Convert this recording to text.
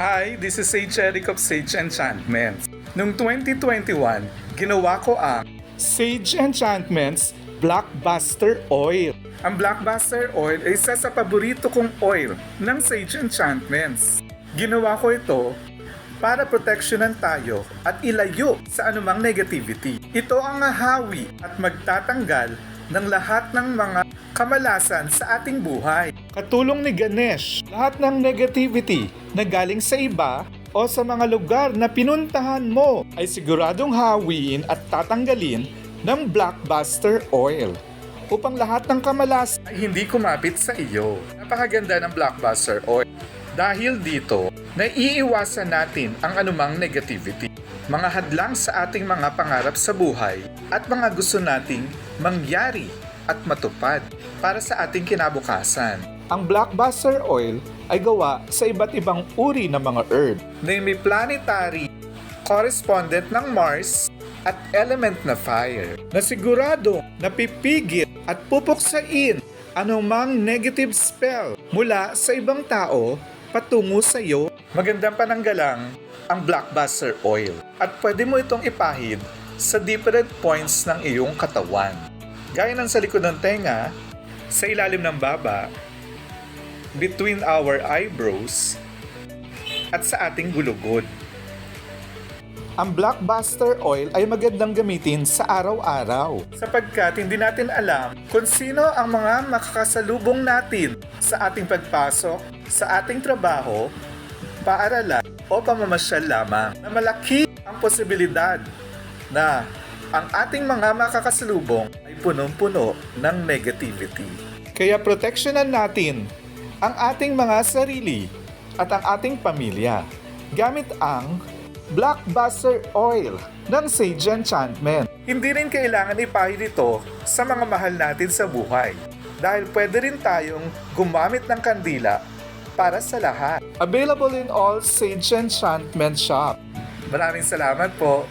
Hi, this is Sage Eric of Sage Enchantments. Noong 2021, ginawa ko ang Sage Enchantments Blockbuster Oil. Ang Blockbuster Oil ay isa sa paborito kong oil ng Sage Enchantments. Ginawa ko ito para proteksyonan tayo at ilayo sa anumang negativity. Ito ang hahawi at magtatanggal ng lahat ng mga kamalasan sa ating buhay. Katulong ni Ganesh, lahat ng negativity na galing sa iba o sa mga lugar na pinuntahan mo ay siguradong hawiin at tatanggalin ng Blockbuster Oil upang lahat ng kamalas ay hindi kumapit sa iyo. Napakaganda ng Blockbuster Oil. Dahil dito, naiiwasan natin ang anumang negativity, mga hadlang sa ating mga pangarap sa buhay at mga gusto nating mangyari at matupad para sa ating kinabukasan. Ang Blockbuster Oil ay gawa sa iba't ibang uri ng mga herb na may planetary correspondent ng Mars at element na fire na sigurado napipigil at pupuksain anumang negative spell mula sa ibang tao patungo sa iyo. Magandang pananggalang ang Blockbuster Oil at pwede mo itong ipahid sa different points ng iyong katawan. Gaya ng sa likod ng tenga, sa ilalim ng baba, between our eyebrows, at sa ating gulugod. Ang blockbuster oil ay magandang gamitin sa araw-araw. Sapagkat hindi natin alam kung sino ang mga makakasalubong natin sa ating pagpasok, sa ating trabaho, paaralan o pamamasyal lamang na malaki ang posibilidad na ang ating mga makakasalubong punong-puno ng negativity. Kaya proteksyonan natin ang ating mga sarili at ang ating pamilya gamit ang Blockbuster Oil ng Sage Enchantment. Hindi rin kailangan ipahid ito sa mga mahal natin sa buhay dahil pwede rin tayong gumamit ng kandila para sa lahat. Available in all Sage Enchantment shop. Maraming salamat po